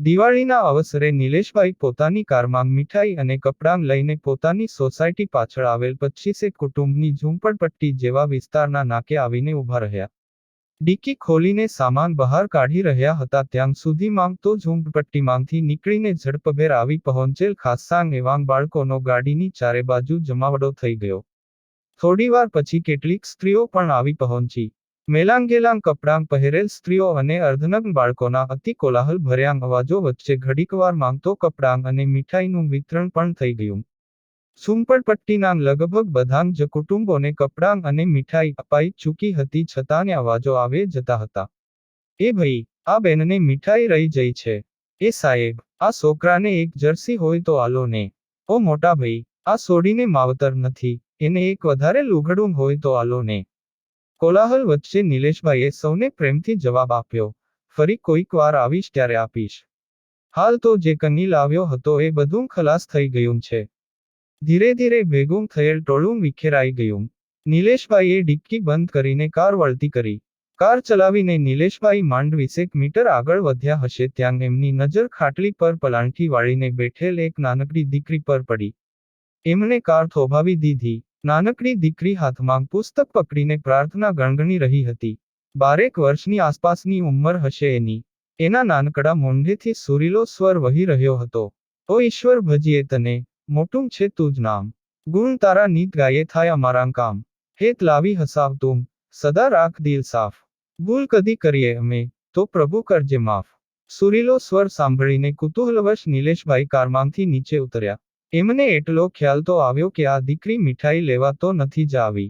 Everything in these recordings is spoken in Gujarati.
દિવાળીના અવસરે નિલેશભાઈ પોતાની કારમાં મીઠાઈ અને કપડાં લઈને પોતાની સોસાયટી પાછળ આવેલ પચ્ચીસેક કુટુંબની ઝૂંપડપટ્ટી જેવા વિસ્તારના નાકે આવીને ઊભા રહ્યા. ડીકી ખોલીને સામાન બહાર કાઢી રહ્યા હતા ત્યાં સુધીમાં તો ઝૂંપડપટ્ટીમાંથી નીકળીને ઝડપભેર આવી પહોંચેલ ખાસાંગ એવાંગ બાળકોનો ગાડીની ચારે બાજુ જમાવડો થઈ ગયો. થોડીવાર પછી કેટલીક સ્ત્રીઓ પણ આવી પહોંચી. મેલાંગેલાંગ કપડાં પહેરેલ સ્ત્રીઓ અને અર્ધનગ્ન બાળકોના અતિ કોલાહલ ભર્યાંગ અવાજો વચ્ચે ઘડીકવાર માંગતો કપડાં અને મીઠાઈનું વિતરણ પણ થઈ ગયું. સુંપડપટ્ટીના લગભગ બધાં જ કુટુંબોને કપડાં અને મીઠાઈ અપાઈ ચૂકી હતી છતાં અવાજો આવે જતા હતા. એ ભાઈ, આ બેનને મીઠાઈ રહી જઈ છે. એ સાહેબ, આ છોકરાને એક જર્સી હોય તો આલો ને. ઓ મોટા ભાઈ, આ સોડીને માવતર નથી. એને એક વધારે લુઘડું હોય તો આલો ને. કોલાહલ વચ્ચે નિલેશભાઈએ સૌને પ્રેમથી જવાબ આપ્યો. ફરી કોઈક વાર આવીશ ત્યારે આપીશ. હાલ તો જે કન્ની લાવ્યો હતો એ બધું ખલાસ થઈ ગયું છે. ધીરે ધીરે ભેગું થયેલ ટોળું વિખેરાઈ ગયું. નિલેશભાઈએ ડિક્કી બંધ કરીને કાર વળતી કરી. કાર ચલાવીને નિલેશભાઈ માંડ વીસેક મીટર આગળ વધ્યા હશે ત્યાં એમની નજર ખાટલી પર પલાંઠી વાળીને બેઠેલ એક નાનકડી દીકરી પર પડી. એમણે કાર થોભાવી દીધી. નાનકડી દીકરી હાથમાં પુસ્તક પકડીને પ્રાર્થના ગણગણી રહી હતી. બારેક વર્ષની આસપાસની ઉંમર હશે એની. એના નાનકડા મોંઢેથી સુરીલો સ્વર વહી રહ્યો હતો. ઓ ઈશ્વર, ભજીએ તને. મોટું છે તું જ નામ. ગુણ તારા નીત ગાયે થાય અમારાં કામ. હેત લાવી હસાવ તું. સદા રાખ દિલ સાફ. ભૂલ કદી કરીએ અમે. તો પ્રભુ કરજે માફ. સુરીલો સ્વર સાંભળીને કુતૂહલવશ નિલેશભાઈ કારમાંથી નીચે ઉતર્યા. એમને એટલો ખ્યાલ તો આવ્યો કે આ દીકરી મીઠાઈ લેવા તો નથી જ આવી.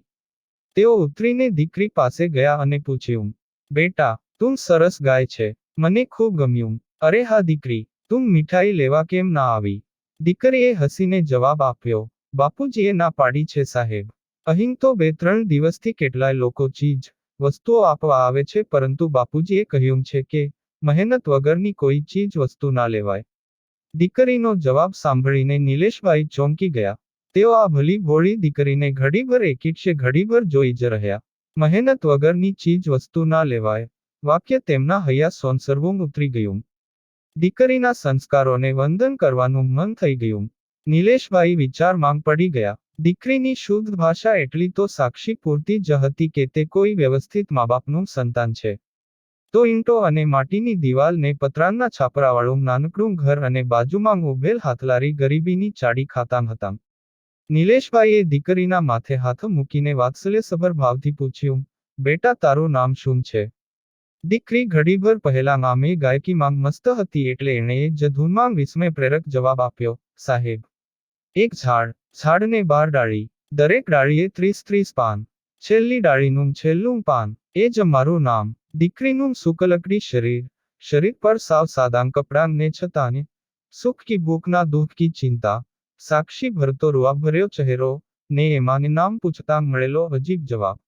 તેઓ ઉતરીને દીકરી પાસે ગયા અને પૂછ્યું, બેટા, તું સરસ ગાય છે, મને ખૂબ ગમ્યું. અરે હા દીકરી, તું મીઠાઈ લેવા કેમ ના આવી? દીકરીએ હસીને જવાબ આપ્યો, બાપુજીએ ના પાડી છે સાહેબ. અહીં તો બે ત્રણ દિવસથી કેટલાય લોકો ચીજ, વસ્તુઓ આપવા આવે છે, પરંતુ બાપુજીએ કહ્યું છે કે મહેનત વગરની કોઈ ચીજ વસ્તુ ના લેવાય. દીકરીનો જવાબ સાંભળીને નિલેશભાઈ ચોંકી ગયા. તેઓ આ ભલી ભોળી દીકરીને ઘડીભર એકીટશે ઘડીભર જોઈ જ રહ્યા. મહેનત વગરની ચીજ વસ્તુ ના લેવાય. વાક્ય તેમના હૈયા સોનસરવું ઉતરી ગયું. દીકરીના સંસ્કારોને વંદન કરવાનું મન થઈ ગયું. નિલેશભાઈ વિચારમાં પડી ગયા. દીકરીની શુદ્ધ ભાષા એટલી તો સાક્ષી પૂરતી જ હતી કે તે કોઈ વ્યવસ્થિત મા બાપનું સંતાન છે. તો ઈંટો અને માટીની દિવાલને પતરાના છાપરાવાળું નાનકડું ઘર અને બાજુમાં ઉભેલ હાથલારી ગરીબીની ચાડી ખાતા હતા. નિલેશભાઈએ દીકરીના માથે હાથ મૂકીને વાત્સલ્યસભર ભાવથી પૂછ્યું, બેટા, તારું નામ શું છે? દીકરી ઘડીભર પહેલા નામે ગાયકીમાં મસ્ત હતી એટલે એણે જ ધૂનમાં વિસ્મય પ્રેરક જવાબ આપ્યો, સાહેબ, એક ઝાડ, ઝાડને બાર ડાળી, દરેક ડાળીએ ત્રીસ ત્રીસ પાન, છેલ્લી ડાળીનું છેલ્લું પાન, એ જ મારું નામ દીકરીનું સુકલકડી શરીર શરીર પર સાવ સાદા કપડાં ને છતાંને સુખ કી ભૂખના દુઃખ કી ચિંતા, સાક્ષી ભરતો રૂઆ ભર્યો ચહેરો ને એમાં નામ પૂછતા મળેલો અજીબ જવાબ.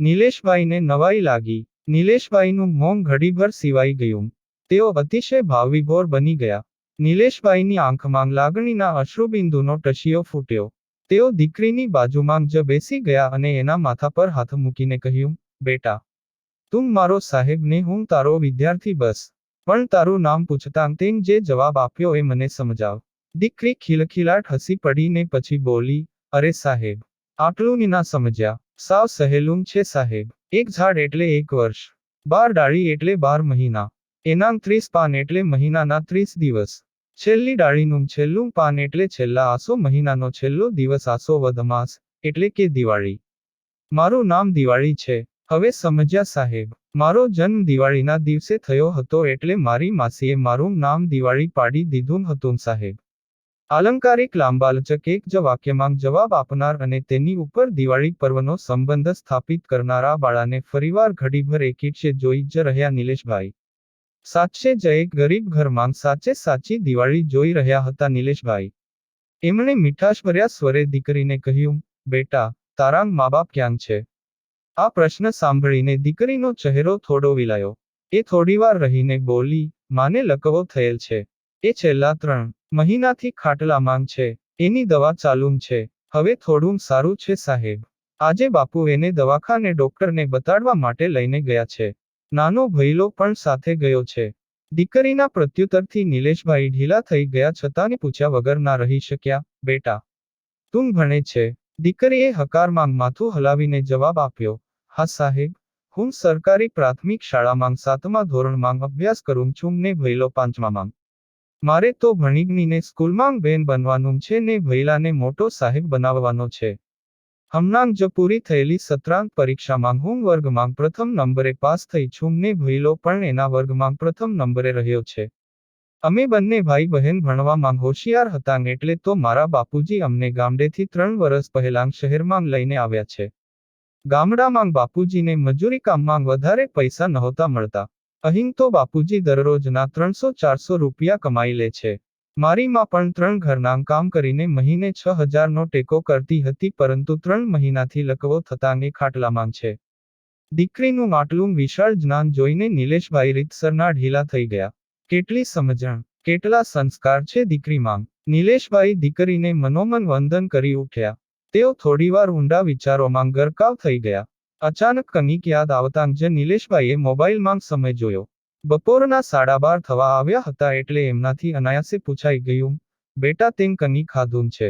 નિલેશભાઈને નવાઈ લાગી. નિલેશભાઈનું મોં ઘડીભર સિવાઈ ગયું. તેઓ અતિશય ભાવવિભોર બની ગયા. નિલેશભાઈની આંખમાં લાગણીના અશ્રુબિંદુનો ટશિયો ફૂટ્યો. તેઓ દીકરીની બાજુમાં જ બેસી ગયા અને એના માથા પર હાથ મૂકીને કહ્યું, બેટા તું મારો સાહેબ ને હું તારો વિદ્યાર્થી બસ. પણ તારું નામ પૂછતાં તેમ જે જવાબ આપ્યો એ મને સમજાવ. દીકરી ખીલખીલાટ હસી પડીને પછી બોલી, અરે સાહેબ, આટલું ના સમજ્યા. સાવ સહેલું છે સાહેબ. એક ઝાડ એટલે એક વર્ષ. બાર ડાળી એટલે બાર મહિના. એનામ ત્રીસ પાન એટલે મહિનાના ત્રીસ દિવસ. છેલ્લી ડાળીનું છેલ્લું પાન એટલે છેલ્લા આસો મહિનાનો છેલ્લો દિવસ આસો વધમાસ એટલે કે દિવાળી. મારું નામ દિવાળી છે. હવે સમજ્યા સાહેબ, મારો જન્મ દિવાળીના દિવસે થયો હતો એટલે મારી માસીએ મારું નામ દિવાળી પાડી દીધું હતું સાહેબ. આલંકારિક લાંબાલચક એક જ વાક્યમાં જવાબ આપનાર અને તેની ઉપર દિવાળી પર્વનો સંબંધ સ્થાપિત કરનારા બાળાને ફરીવાર ઘડીભર એકીટશે જોઈ જ રહ્યા નિલેશભાઈ. સાચે જ એક ગરીબ ઘરમાં સાચે સાચી દિવાળી જોઈ રહ્યા હતા નિલેશભાઈ. એમણે મીઠાશભર્યા સ્વરે દીકરીને કહ્યું, બેટા, તારા મા બાપ ક્યાં છે? આ પ્રશ્ન સાંભળીને દીકરીનો ચહેરો થોડો વિલાયો. એ થોડીવાર રહીને બોલી, માને લકવો થયેલ છે. એ છેલ્લા ત્રણ મહિનાથી ખાટલામાં છે. એની દવા ચાલુમ છે. હવે થોડું સારું છે સાહેબ. આજે બાપુ એને દવાખાને ડોક્ટરને બતાડવા માટે લઈને ગયા છે. નાનો ભૈલો પણ સાથે ગયો છે. દીકરીના પ્રત્યુત્તરથી નિલેશભાઈ ઢીલા થઈ ગયા છતાં પૂછ્યા વગર ના રહી શક્યા, બેટા, તું ભણે છે. દીકરીએ હકારમાં માથું હલાવીને જવાબ આપ્યો હા સાહેબ, હું સરકારી પ્રાથમિક શાળામાં સાતમા ધોરણમાં અભ્યાસ કરું છું ને ભૈલો પાંચમામાં મારે તો ભણીગણીને સ્કૂલમાં બેન બનવાનું છે ને ભૈલાને મોટો સાહેબ બનાવવાનો છે. હમણાં જ પૂરી થયેલી સત્રાંત પરીક્ષામાં હું વર્ગમાં પ્રથમ નંબરે પાસ થઈ છું ને ભૈલો પણ એના વર્ગમાં પ્રથમ નંબરે રહ્યો છે. અમે બંને ભાઈ બહેન ભણવામાં હોશિયાર હતા એટલે તો મારા બાપુજી અમને ગામડેથી ત્રણ વર્ષ પહેલાં શહેરમાં લઈને આવ્યા છે. ગામડામાં બાપુજીને મજૂરી કામમાં વધારે પૈસા નહોતા મળતા. અહીં તો બાપુજી દરરોજના ત્રણસો ચારસો રૂપિયા કમાઈ લે છે. મારી માં પણ ત્રણ ઘરના કામ કરીને મહિને છ હજારનો ટેકો કરતી હતી પરંતુ ત્રણ મહિનાથી લકવો થતાં એ ખાટલામાં છે. દીકરીનું આટલું વિશાળ જ્ઞાન જોઈને નિલેશભાઈ રીતસરના ઢીલા થઈ ગયા. કેટલી સમજણ, કેટલા સંસ્કાર છે દીકરીમાં નિલેશભાઈ દીકરીને મનોમન વંદન કરી ઉઠ્યા. તેઓ થોડીવાર ઊંડા વિચારોમાં ગરકાવ થઈ ગયા. અચાનક કનિક યાદ આવતાં જ નિલેશભાઈએ મોબાઈલમાં સમય જોયો. બપોરના સાડા બાર થવા આવ્યા હતા એટલે એમનાથી અનાયાસે પૂછાઈ ગયું, બેટા, તેમ કની ખાધું છે.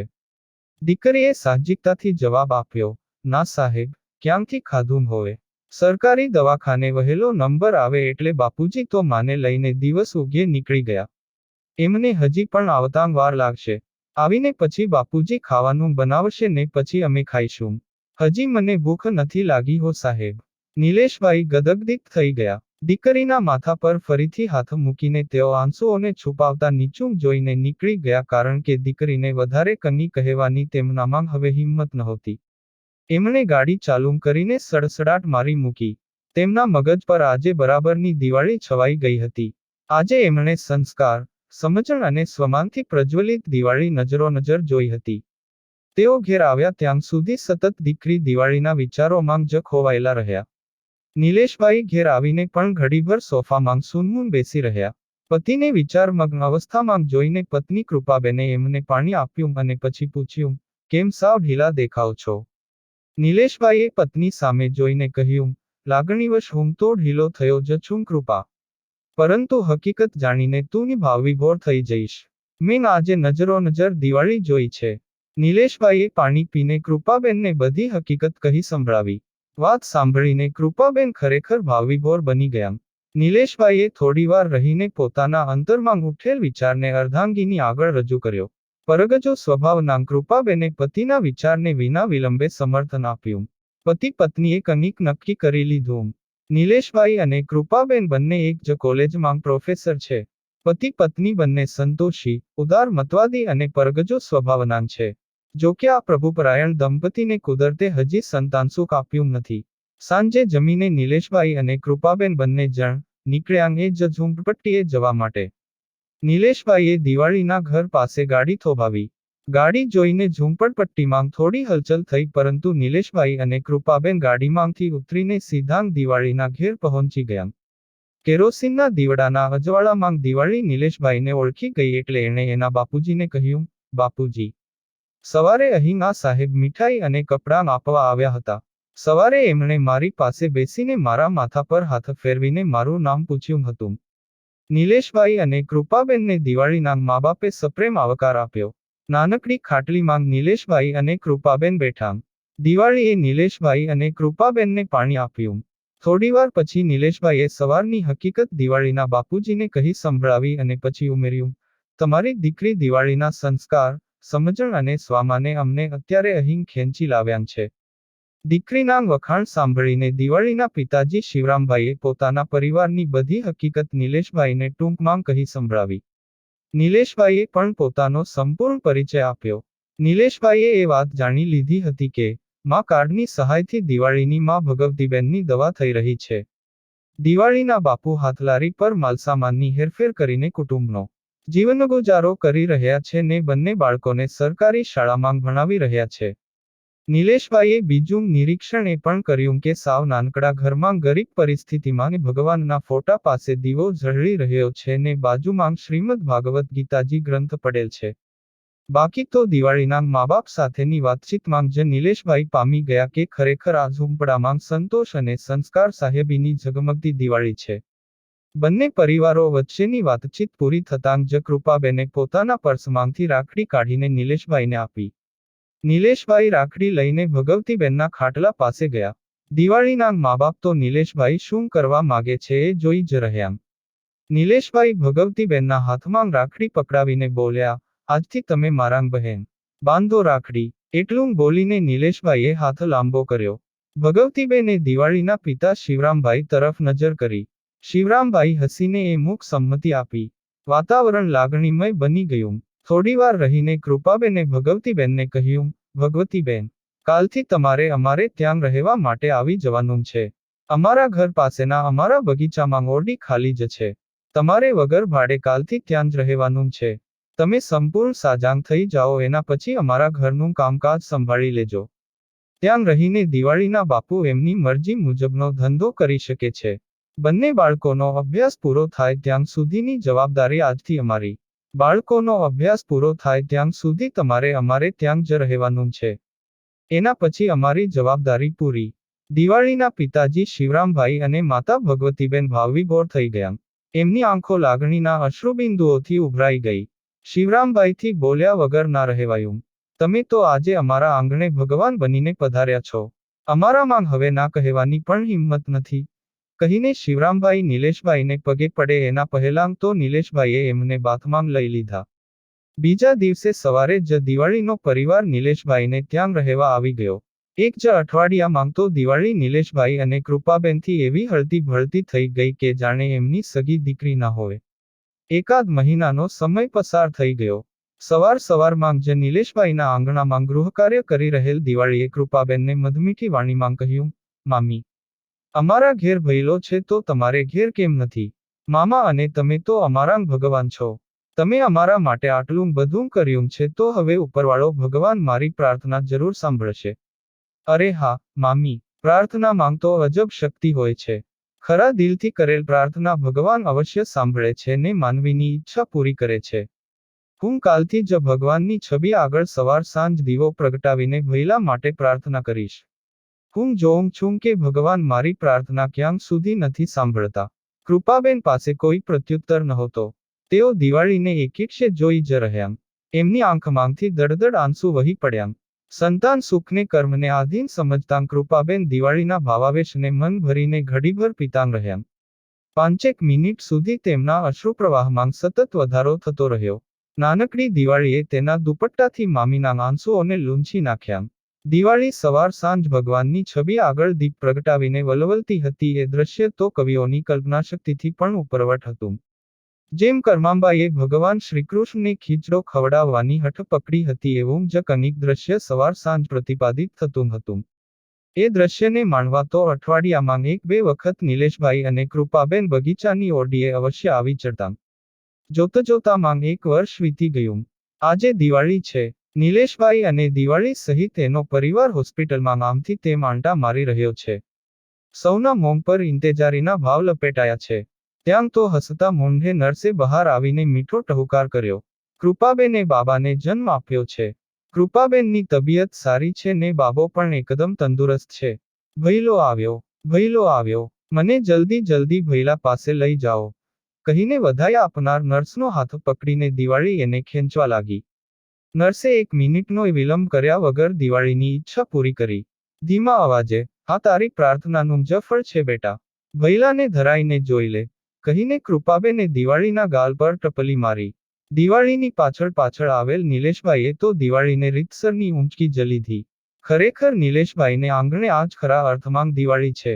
દીકરીએ સાહજિકતાથી જવાબ આપ્યો, ના સાહેબ, ક્યાંથી ખાધું હોય સરકારી દવાખાને વહેલો નંબર આવે એટલે બાપુજી તો માને લઈને દિવસ ઉગે નીકળી ગયા. એમને હજી પણ આવતાં વાર લાગશે. આવીને પછી બાપુજી ખાવાનું બનાવશે ને પછી અમે ખાઈશું. હજી મને ભૂખ નથી લાગી હો સાહેબ. નિલેશભાઈ ગદગદિત થઈ ગયા. દીકરીના માથા પર ફરીથી હાથ મૂકીને તેઓ આંસુઓને છુપાવતા નીચું જોઈને નીકળી ગયા કારણ કે દીકરીને વધારે કની કહેવાની તેમનામાં હવે હિંમત નહોતી. એમણે ગાડી ચાલુ કરીને સડસડાટ મારી મૂકી. તેમના મગજ પર આજે બરાબરની દિવાળી છવાઈ ગઈ હતી. આજે એમણે સંસ્કાર સમજણ અને સ્વમાનથી પ્રજ્વલિત દિવાળી નજરો નજર જોઈ હતી. તેઓ ઘેર આવ્યા ત્યાં સુધી સતત દીકરી દિવાળીના વિચારોમાં જ ખોવાયેલા રહ્યા. નિલેશભાઈ ઘેર આવીને પણ ઘડીભર સોફામાં સૂનમૂન બેસી રહ્યા. પતિને વિચારમગ્ન અવસ્થામાં જોઈને પત્ની કૃપાબેને એમને પાણી આપ્યું અને પછી પૂછ્યું, કેમ સાવ ઢીલા દેખાવ છો? નિલેશભાઈએ પત્ની સામે જોઈને કહ્યું, લાગણીવશ હું તો ઢીલો થયો જ છું કૃપા. પરંતુ હકીકત જાણીને તું ભાવવિભોર થઈ જઈશ. મેં આજે નજરો નજર દિવાળી જોઈ છે. નિલેશભાઈએ પાણી પીને કૃપાબેનને બધી હકીકત કહી સંભળાવી. વાત સાંભળીને કૃપાબેન ખરેખર ભાવવિભોર બની ગયા. નિલેશભાઈએ થોડીવાર રહીને પોતાના અંતરમાં ઉઠેલ વિચારને અર્ધાંગીની આગળ રજૂ કર્યો. પરગજો સ્વભાવના કૃપાબેને પતિના વિચારને વિના વિલંબે સમર્થન આપ્યું. પતિ પત્નીએ કનિક નક્કી કરી લીધું. નિલેશભાઈ અને કૃપાબેન બંને એક જ કોલેજમાં પ્રોફેસર છે. પતિ પત્ની બંને સંતોષી, ઉદાર, મતવાદી અને પરગજો સ્વભાવના છે. જો કે આ પ્રભુપરાયણ દંપતીને કુદરતે હજી સંતાન સુખ આપ્યું નથી. સાંજે જમીને નિલેશભાઈ અને કૃપાબેન બંને જણ નીકળ્યા એ જ ઝૂંપપટ્ટીએ જવા માટે. નિલેશભાઈએ દિવાળીના ઘર પાસે ગાડી થોભાવી. ગાડી જોઈને ઝૂંપડપટ્ટીમાં થોડી હલચલ થઈ પરંતુ નિલેશભાઈ અને કૃપાબેન ગાડીમાંથી ઉતરીને સીધાંગ દિવાળીના ઘેર પહોંચી ગયા. કેરોસીનના દીવડાના અજવાળામાં દિવાળી નિલેશભાઈને ઓળખી ગઈ એટલે એણે એના બાપુજીને કહ્યું, બાપુજી, સવારે અહીં આ સાહેબ મીઠાઈ અને કપડાં આપવા આવ્યા હતા. સવારે એમણે મારી પાસે બેસીને મારા માથા પર હાથ ફેરવીને મારું નામ પૂછ્યું હતું. નિલેશભાઈ અને કૃપાબેનને દિવાળીના મા બાપે સપ્રેમ આવકાર આપ્યો. નાનકડી ખાટલીમાં નિલેશભાઈ અને કૃપાબેન બેઠા. દિવાળીએ નિલેશભાઈ અને કૃપાબેનને પાણી આપ્યું. થોડીવાર પછી નિલેશભાઈએ સવારની હકીકત દિવાળીના બાપુજીને કહી સંભળાવી અને પછી ઉમેર્યું, તમારી દીકરી દિવાળીના સંસ્કાર, સમજણ અને સ્વામાને અમને અત્યારે અહીં ખેંચી લાવ્યા છે. દીકરીના વખાણ સાંભળીને દિવાળીના પિતાજી શિવરામભાઈએ પોતાના પરિવારની બધી હકીકત નિલેશભાઈને ટૂંકમાં કહી સંભળાવી. નિલેશભાઈએ પણ પોતાનો સંપૂર્ણ પરિચય આપ્યો. નિલેશભાઈએ એ વાત જાણી લીધી હતી કે, માં કાર્ડની સહાયથી દિવાળીની માં ભગવતીબેનની દવા થઈ રહી છે. દિવાળીના બાપુ હાથલારી પર માલસામાનની હેરફેર કરીને કુટુંબનો જીવનગુજારો કરી રહ્યા છે ને બંને બાળકોને સરકારી શાળામાં ભણાવી રહ્યા છે. નિલેશભાઈએ બીજું નિરીક્ષણ એ પણ કર્યું કે સાવ નાનકડા ઘરમાં ગરીબ પરિસ્થિતિમાં ભગવાનના ફોટા પાસે દીવો ઝળી રહ્યો છે ને બાજુમાં શ્રીમદ ભાગવત ગીતાજી ગ્રંથ પડેલ છે. બાકી તો દિવાળીના મા બાપ સાથેની વાતચીતમાં જ નિલેશભાઈ પામી ગયા કે ખરેખર આ ઝૂંપડામાં સંતોષ અને સંસ્કાર સાહેબીની ઝગમગતી દિવાળી છે. બંને પરિવારો વચ્ચેની વાતચીત પૂરી થતાં જ કૃપાબેને પોતાના પર્સમાંથી રાખડી કાઢીને નિલેશભાઈને આપી. નિલેશભાઈ રાખડી લઈને ભગવતીબેનના ખાટલા પાસે ગયા. દિવાળીના મા બાપ તો નિલેશભાઈ શું કરવા માગે છે એ જોઈ જ રહ્યા. નિલેશભાઈ ભગવતીબેનના હાથમાં રાખડી પકડાવીને બોલ્યા, આજથી તમે મારા બહેન. બાંધો રાખડી. એટલું બોલીને નિલેશભાઈએ હાથ લાંબો કર્યો. ભગવતીબેને દિવાળીના પિતા શિવરામભાઈ તરફ નજર કરી. શિવરામભાઈ હસીને એ મુખ સંમતિ આપી. વાતાવરણ લાગણીમય બની ગયું. થોડીવાર રહીને કૃપાબેને, ભગવતીબેનને કહ્યું, ભગવતીબેન, કાલથી તમારે અમારે ત્યાં રહેવા માટે આવી જવાનું છે. અમારા ઘર પાસેના અમારા બગીચામાં ઓરડી ખાલી જ છે. તમારે વગર ભાડે કાલથી ત્યાં જ રહેવાનું છે. તમે સંપૂર્ણ સાજાંગ થઈ જાઓ, એના પછી અમારા ઘરનું કામકાજ સંભાળી લેજો. ત્યાં રહીને દિવાળીના બાપુ એમની મરજી મુજબનો ધંધો કરી શકે છે. બંને બાળકોનો અભ્યાસ પૂરો થાય ત્યાં સુધીની જવાબદારી આજથી અમારી. બાળકોનો અભ્યાસ પૂરો થાય ત્યાં સુધી તમારે અમારે ત્યાં જ રહેવાનું છે. એના પછી અમારી જવાબદારી પૂરી. દિવાળીના પિતાજી શિવરામભાઈ અને માતા ભગવતીબેન ભાવવિભોર થઈ ગયા. એમની આંખો લાગણીના અશ્રુબિંદુઓથી ઉભરાઈ ગઈ. શિવરામભાઈથી બોલ્યા વગર ના રહેવાયું. તમે તો આજે અમારા આંગણે ભગવાન બનીને પધાર્યા છો. અમારામાં હવે ના કહેવાની પણ હિંમત નથી. કહીને શિવરામભાઈ નિલેશભાઈને પગે પડે એના પહેલાં તો નિલેશભાઈએ એમને બાથમાં લઈ લીધા. બીજા દિવસે સવારે જ દિવાળીનો પરિવાર નિલેશભાઈને ત્યાં રહેવા આવી ગયો. એક જ અઠવાડિયામાં તો દિવાળી નિલેશભાઈ અને કૃપાબેનથી એવી હળતી ભળતી થઈ ગઈ કે જાણે એમની સગી દીકરી ના હોય. એકાદ મહિનાનો સમય પસાર થઈ ગયો. સવાર સવારમાં જ નિલેશભાઈના આંગણામાં ગૃહકાર્ય કરી રહેલ દિવાળીએ કૃપાબેનને મધમીઠી વાણીમાં કહ્યું, મામી અમારા ઘેર ભયલો છે તો તમારે ઘેર કેમ નથી? મામા અને તમે તો અમારા ભગવાન છો. તમે અમારા માટે આટલું બધું કર્યું છે તો હવે ઉપરવાળો ભગવાન મારી પ્રાર્થના જરૂર સાંભળશે. અરે હા, મામી, પ્રાર્થના માંગતો અજબ શક્તિ હોય છે. ખરા દિલથી કરેલ પ્રાર્થના ભગવાન અવશ્ય સાંભળે છે ને માનવીની ઈચ્છા પૂરી કરે છે. હું કાલથી જ ભગવાનની છબી આગળ સવાર સાંજ દીવો પ્રગટાવીને ભૈલા માટે પ્રાર્થના કરીશ. હું જોઉં છું કે ભગવાન મારી પ્રાર્થના ક્યાં સુધી નથી સાંભળતા. કૃપાબેન પાસે કોઈ પ્રત્યુત્તર નહોતો. તેઓ દિવાળીને એકીક્ષે જોઈ જ રહ્યા. એમની આંખમાંથી દડદડ આંસુ વહી પડ્યા. સંતાન સુખને કર્મને આધીન સમજતા કૃપાબેન દિવાળીના ભાવાવેશને મન ભરીને ઘડીભર પિતાંગ રહ્યા. પાંચેક મિનિટ સુધી તેમના અશ્રુપ્રવાહમાં સતત વધારો થતો રહ્યો. નાનકડી દિવાળીએ તેના દુપટ્ટાથી મામીના આંસુઓને લૂંછી નાખ્યા. દિવાળી સવાર સાંજ ભગવાનની છબી આગળ દીપ પ્રગટાવીને વલવલતી હતી. એ દ્રશ્ય તો કવિઓની કલ્પનાશક્તિથી પણ ઉપરવટ હતું. જેમ કર્માંબાએ ભગવાન શ્રીકૃષ્ણને ખીચડો ખવડાવવાની હઠ પકડી હતી, એવું જ કનિક દ્રશ્ય સવાર સાંજ પ્રતિપાદિત થતું હતું. એ દ્રશ્યને માણવા તો અઠવાડિયામાં એક બે વખત નિલેશભાઈ અને કૃપાબેન બગીચાની ઓરડીએ અવશ્ય આવી ચડતા. જોતા જોતામાં એક વર્ષ વીતી ગયું. આજે દિવાળી છે. નિલેશભાઈ અને દિવાળી સહિત એનો પરિવાર હોસ્પિટલમાં નામથી તે માંટા મારી રહ્યો છે. સૌના મોમ પર ઇંતેજારીના ભાવ લપેટાયા છે. ત્યાં તો હસતા મોંઢે નર્સે બહાર આવીને મીઠો ટહુકાર કર્યો. કૃપાબેને બાબાને જન્મ આપ્યો છે. કૃપાબેનની તબિયત સારી છે ને બાબો પણ એકદમ તંદુરસ્ત છે. ભૈલો આવ્યો ભૈલો આવ્યો, મને જલ્દી જલ્દી ભૈલા પાસે લઈ જાઓ. કહીને વધાય આપનાર નર્સનો હાથ પકડીને દિવાળી એને ખેંચવા લાગી. નર્સે એક મિનિટનો વિલંબ કર્યા વગર દિવાળીની ઈચ્છા પૂરી કરી. ધીમા અવાજે આ તારી પ્રાર્થનાનું જ છે બેટા. ભૈલાને ધરાઈને જોઈ લે કહીને કૃપાબેને દિવાળીના ગાલ પર ટપલી મારી. દિવાળીની પાછળ પાછળ આવેલ નિલેશભાઈએ તો દિવાળીને રીતસરની ઊંચકી જલીધી લીધી ખરેખર નિલેશભાઈને આંગણે આજ ખરા અર્થમાં દિવાળી છે.